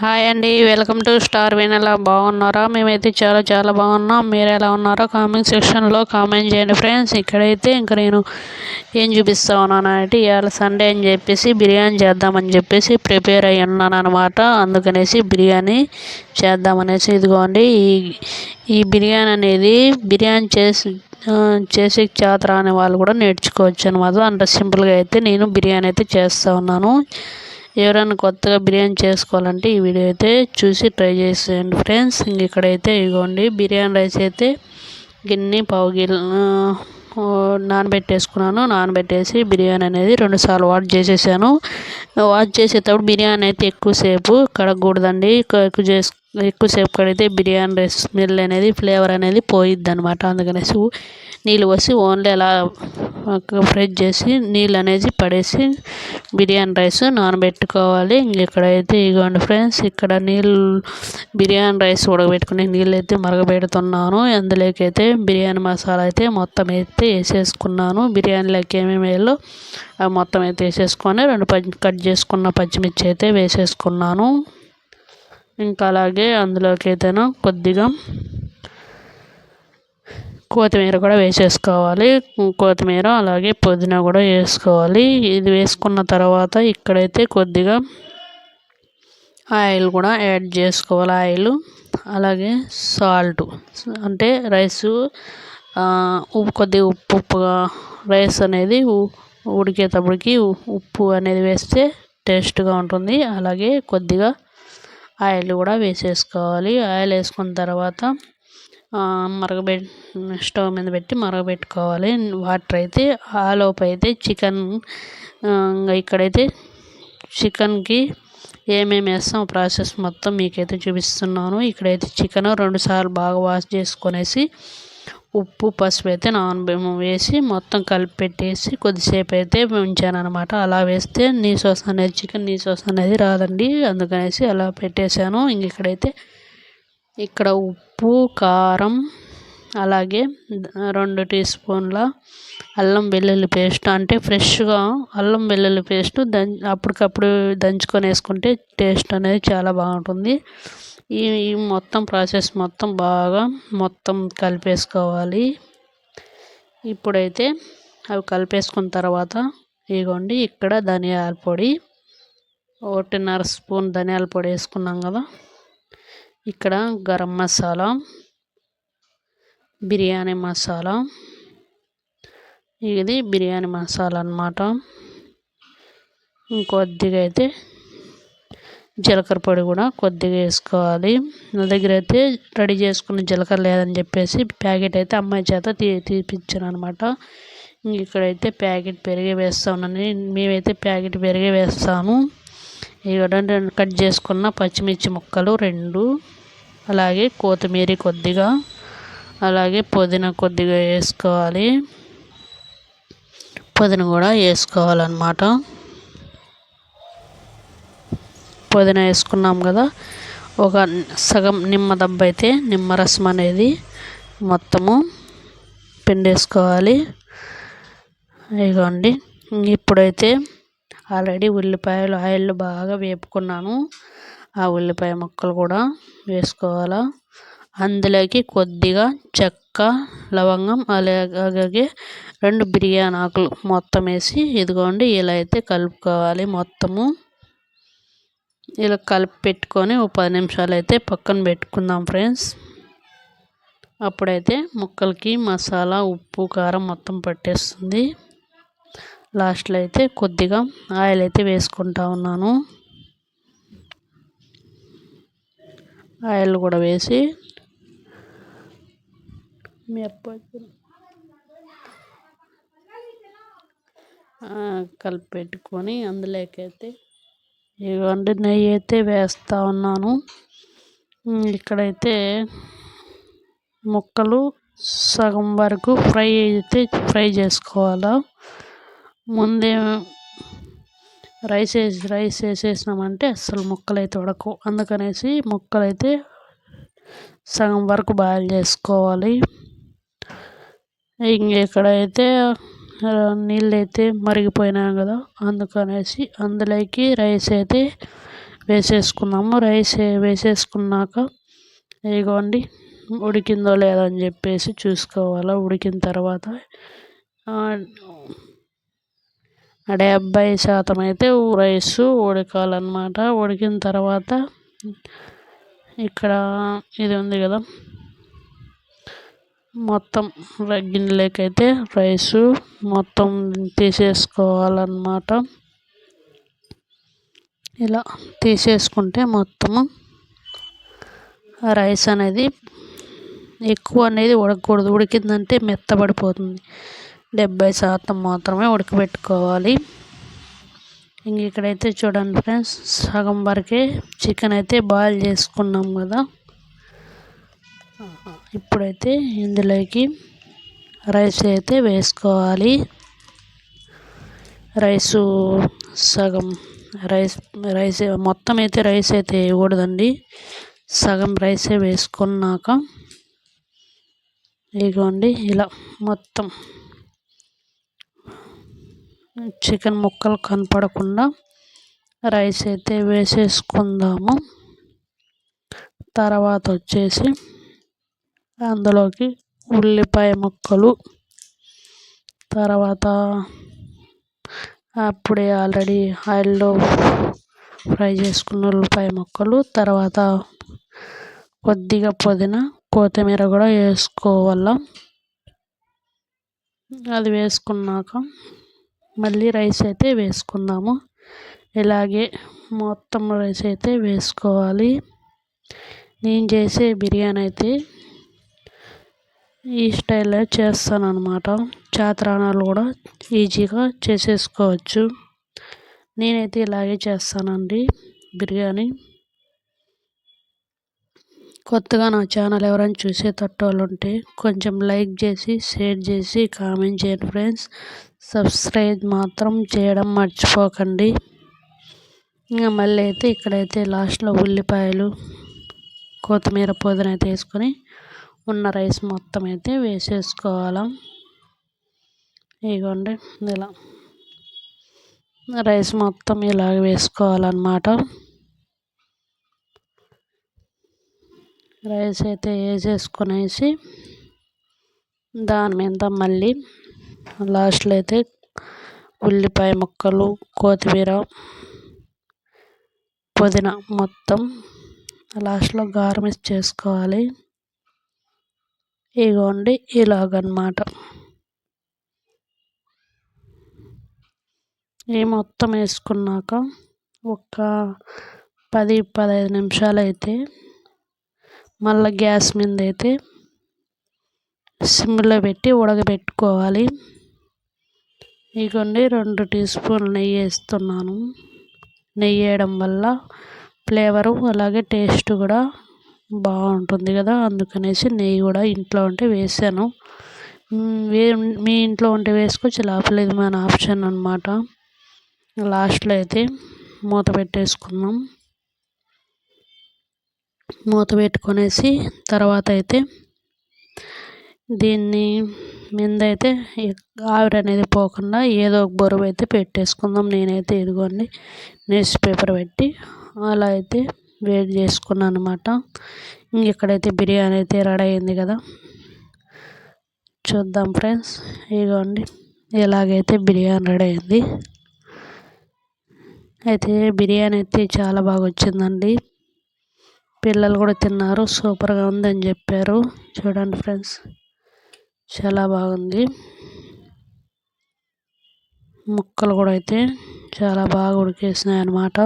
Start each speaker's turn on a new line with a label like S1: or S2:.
S1: Hi అండి welcome to star ఎలా బాగున్నారా? మేమైతే చాలా చాలా బాగున్నాం. మీరు ఎలా ఉన్నారో కామెంట్ సెక్షన్లో కామెంట్ చేయండి ఫ్రెండ్స్. ఇక్కడైతే ఇంకా నేను ఏం చూపిస్తా ఉన్నాను అంటే ఇవాళ సండే అని చెప్పేసి బిర్యానీ చేద్దామని చెప్పేసి ప్రిపేర్ అయ్యి ఉన్నాను అనమాట అందుకనేసి బిర్యానీ చేద్దామనేసి ఇదిగోండి ఈ ఈ బిర్యానీ అనేది బిర్యానీ చేసి చేసే చేత రాని వాళ్ళు కూడా నేర్చుకోవచ్చు అనమాట అంత సింపుల్గా అయితే నేను బిర్యానీ అయితే చేస్తూ ఉన్నాను. ఎవరైనా కొత్తగా బిర్యానీ చేసుకోవాలంటే ఈ వీడియో అయితే చూసి ట్రై చేసేయండి ఫ్రెండ్స్. ఇంక ఇక్కడైతే ఇగోండి బిర్యానీ రైస్ అయితే గిన్నె పావు గిన్నె నానబెట్టేసుకున్నాను. నానబెట్టేసి బిర్యానీ అనేది రెండుసార్లు వాష్ చేసేసాను. వాష్ చేసేటప్పుడు బిర్యానీ అయితే ఎక్కువసేపు కడగకూడదండి. ఎక్కువ చేసు ఎక్కువసేపు కడిగితే బిర్యానీ రైస్ స్మెల్ అనేది ఫ్లేవర్ అనేది పోయిద్ది అనమాట అందుకనేసి నీళ్ళు పోసి ఓన్లీ అలా ఫ్రై చేసి నీళ్ళు అనేది పడేసి బిర్యానీ రైస్ నానబెట్టుకోవాలి. ఇక్కడైతే ఇగోండి ఫ్రెండ్స్ ఇక్కడ నీళ్ళు బిర్యానీ రైస్ ఉడకబెట్టుకునే నీళ్ళు అయితే మరగబెడుతున్నాను. అందులోకైతే బిర్యానీ మసాలా అయితే మొత్తం అయితే వేసేసుకున్నాను. బిర్యానీలోకి ఏమేమి వేయాలో అవి మొత్తం అయితే వేసేసుకొని రెండు కట్ చేసుకున్న పచ్చిమిర్చి అయితే వేసేసుకున్నాను. ఇంకా అలాగే అందులోకి అయితేనో కొద్దిగా కొత్తిమీర కూడా వేసేసుకోవాలి. కొత్తిమీర అలాగే పుదీనా కూడా వేసుకోవాలి. ఇది వేసుకున్న తర్వాత ఇక్కడైతే కొద్దిగా ఆయిల్ కూడా యాడ్ చేసుకోవాలి. ఆయిల్ అలాగే సాల్ట్. అంటే రైసు ఉప్పు కొద్దిగా ఉప్పు ఉప్పుగా రైస్ అనేది ఉడికేటప్పటికి ఉప్పు అనేది వేస్తే టేస్ట్గా ఉంటుంది. అలాగే కొద్దిగా ఆయిల్ కూడా వేసేసుకోవాలి. ఆయిల్ వేసుకున్న తర్వాత మరగబెట్ స్టవ్ మీద పెట్టి మరగబెట్టుకోవాలి. వాటర్ అయితే ఆలోపు అయితే చికెన్ ఇక్కడైతే చికెన్కి ఏమేమి వేస్తాం ప్రాసెస్ మొత్తం మీకైతే చూపిస్తున్నాను. ఇక్కడైతే చికెన్ రెండుసార్లు బాగా వాష్ చేసుకొనేసి ఉప్పు పసుపు అయితే నాన్ వేసి మొత్తం కలిపి పెట్టేసి కొద్దిసేపు అయితే ఉంచాను అనమాట అలా వేస్తే నీ సోస్ అనేది చికెన్ నీ సోస్ అనేది రాదండి. అందుకనేసి అలా పెట్టేశాను. ఇంక ఇక్కడైతే ఇక్కడ ఉప్పు ఉప్పు కారం అలాగే రెండు టీ స్పూన్ల అల్లం వెల్లుల్లి పేస్ట్. అంటే ఫ్రెష్గా అల్లం వెల్లుల్లి పేస్ట్ దం అప్పటికప్పుడు దంచుకొని వేసుకుంటే టేస్ట్ అనేది చాలా బాగుంటుంది. ఈ మొత్తం ప్రాసెస్ మొత్తం బాగా మొత్తం కలిపేసుకోవాలి. ఇప్పుడైతే అవి కలిపేసుకున్న తర్వాత ఇగోండి ఇక్కడ ధనియాల పొడి. ఒకటిన్నర స్పూన్ ధనియాల పొడి వేసుకున్నాం కదా. ఇక్కడ గరం మసాలా బిర్యానీ మసాలా. ఇది బిర్యానీ మసాలా అనమాట ఇంకొద్దిగా అయితే జీలకర్ర పొడి కూడా కొద్దిగా వేసుకోవాలి. నా దగ్గర అయితే రెడీ చేసుకున్న జీలకర్ర లేదని చెప్పేసి ప్యాకెట్ అయితే అమ్మాయి చేత తీ తీపిచ్చాను అనమాట ఇక్కడైతే ప్యాకెట్ పెరిగే వేస్తామని మేమైతే ప్యాకెట్ పెరిగే వేస్తాము. ఇక్కడ కట్ చేసుకున్న పచ్చిమిర్చి ముక్కలు రెండు. అలాగే కొత్తిమీర కొద్దిగా అలాగే పుదీనా కొద్దిగా వేసుకోవాలి. పుదీనా కూడా వేసుకోవాలన్నమాట. పుదీనా వేసుకున్నాం కదా ఒక సగం నిమ్మ దెబ్బ అయితే నిమ్మరసం అనేది మొత్తము పిండేసుకోవాలి. ఇదిగోండి ఇప్పుడైతే ఆల్రెడీ ఉల్లిపాయలు ఆయిల్ బాగా వేపుకున్నాను. ఆ ఉల్లిపాయ ముక్కలు కూడా వేసుకోవాలా. అందులోకి కొద్దిగా చెక్క లవంగం అలాగే రెండు బిర్యానీ ఆకులు మొత్తం వేసి ఇదిగోండి ఇలా అయితే కలుపుకోవాలి మొత్తము. ఇలా కలిపి పెట్టుకొని ఒక పది నిమిషాలు అయితే పక్కన పెట్టుకుందాం ఫ్రెండ్స్. అప్పుడైతే ముక్కలకి మసాలా ఉప్పు కారం మొత్తం పట్టేస్తుంది. లాస్ట్లో అయితే కొద్దిగా ఆయిల్ అయితే వేసుకుంటా ఉన్నాను. ఆయిల్ కూడా వేసి కలిపి పెట్టుకొని అందులోకైతే ఇవ్వండి. నెయ్యి అయితే వేస్తూ ఉన్నాను. ఇక్కడైతే ముక్కలు సగం వరకు ఫ్రై అయితే ఫ్రై చేసుకోవాలా. ముందే రైస్ వేసి రైస్ వేసేసినామంటే అస్సలు ముక్కలు అయితే ఉడకవు. అందుకనేసి ముక్కలు అయితే సగం వరకు బాయిల్ చేసుకోవాలి. ఇక్కడైతే నీళ్ళు అయితే మరిగిపోయినాయి కదా అందుకనేసి అందులోకి రైస్ అయితే వేసేసుకున్నాము. రైస్ వేసేసుకున్నాక ఇదిగోండి ఉడికిందో లేదో అని చెప్పేసి చూసుకోవాలి. ఉడికిన తర్వాత డెబ్బై శాతం అయితే రైస్ ఉడకాలన్నమాట ఉడికిన తర్వాత ఇక్కడ ఇది ఉంది కదా. మొత్తం గిన్నెలకైతే రైసు మొత్తం తీసేసుకోవాలన్నమాట. ఇలా తీసేసుకుంటే మొత్తము రైస్ అనేది ఎక్కువ అనేది ఉడకకూడదు ఉడికిందంటే మెత్తబడిపోతుంది. డెబ్బై శాతం మాత్రమే ఉడకబెట్టుకోవాలి ఇంక ఇక్కడైతే చూడండి ఫ్రెండ్స్ సగం వరకే చికెన్ అయితే బాయిల్ చేసుకున్నాం కదా. ఇప్పుడైతే ఇందులోకి రైస్ అయితే వేసుకోవాలి. రైసు సగం రైస్ రైస్ మొత్తం అయితే రైస్ అయితే వేయకూడదండి. సగం రైసే వేసుకున్నాక ఇదిగోండి ఇలా మొత్తం చికెన్ ముక్కలు కనపడకుండా రైస్ అయితే వేసేసుకుందాము. తర్వాత వచ్చేసి అందులోకి ఉల్లిపాయ ముక్కలు. తర్వాత అప్పుడే ఆల్రెడీ ఆయిల్లో ఫ్రై చేసుకున్న ఉల్లిపాయ ముక్కలు. తర్వాత కొద్దిగా పుదీనా కొత్తిమీర కూడా వేసుకోవాల. అది వేసుకున్నాక మళ్ళీ రైస్ అయితే వేసుకుందాము. ఇలాగే మొత్తం రైస్ అయితే వేసుకోవాలి. నేను చేసే బిర్యానీ అయితే ఈ స్టైల్లో చేస్తాను అనమాట చాత్రాణాలు కూడా ఈజీగా చేసేసుకోవచ్చు. నేనైతే ఇలాగే చేస్తానండి బిర్యానీ. కొత్తగా నా ఛానల్ ఎవరైనా చూసేటట్టు వాళ్ళు ఉంటే కొంచెం లైక్ చేసి షేర్ చేసి కామెంట్ చేయండి ఫ్రెండ్స్. సబ్స్క్రైబ్ మాత్రం చేయడం మర్చిపోకండి. ఇంకా మళ్ళీ అయితే ఇక్కడైతే లాస్ట్లో ఉల్లిపాయలు కొత్తిమీర పుదీనా అయితే వేసుకొని ఉన్న రైస్ మొత్తం అయితే వేసేసుకోవాలి. ఇదిగోండి ఇలా రైస్ మొత్తం ఇలాగ వేసుకోవాలన్నమాట. రైస్ అయితే వేసేసుకునేసి దాని మీద మళ్ళీ లాస్ట్లో అయితే ఉల్లిపాయ ముక్కలు కొత్తిమీర పుదీనా మొత్తం లాస్ట్లో గార్నిష్ చేసుకోవాలి. ఇగోండి ఇలాగనమాట. ఈ మొత్తం వేసుకున్నాక ఒక పది పదహైదు నిమిషాలు అయితే మళ్ళీ గ్యాస్ మీద అయితే సిమ్లో పెట్టి ఉడకబెట్టుకోవాలి. ఇగోండి రెండు టీ స్పూన్లు నెయ్యి వేస్తున్నాను. నెయ్యి వేయడం వల్ల ఫ్లేవరు అలాగే టేస్ట్ కూడా బాగుంటుంది కదా అందుకనేసి నెయ్యి కూడా ఇంట్లో ఉంటే వేసాను. మీ ఇంట్లో ఉంటే వేసుకోవచ్చు లేకపోలేదు మన ఆప్షన్ అనమాట లాస్ట్లో అయితే మూత పెట్టేసుకుందాం. మూత పెట్టుకొనేసి తర్వాత అయితే దీన్ని మీద అయితే ఆవిరి అనేది పోకుండా ఏదో ఒక బరువు అయితే పెట్టేసుకుందాం. నేనైతే ఇదిగోండి న్యూస్ పేపర్ పెట్టి అలా అయితే వేడి చేసుకున్నాను అనమాట ఇంకెక్కడైతే బిర్యానీ అయితే రెడీ అయింది కదా. చూద్దాం ఫ్రెండ్స్ ఇదిగోండి ఎలాగైతే బిర్యానీ రెడీ అయింది. అయితే బిర్యానీ అయితే చాలా బాగా వచ్చిందండి. పిల్లలు కూడా తిన్నారు. సూపర్గా ఉందని చెప్పారు. చూడండి ఫ్రెండ్స్. చాలా బాగుంది. ముక్కలు కూడా అయితే చాలా బాగా ఉడికేసినాయి అన్నమాట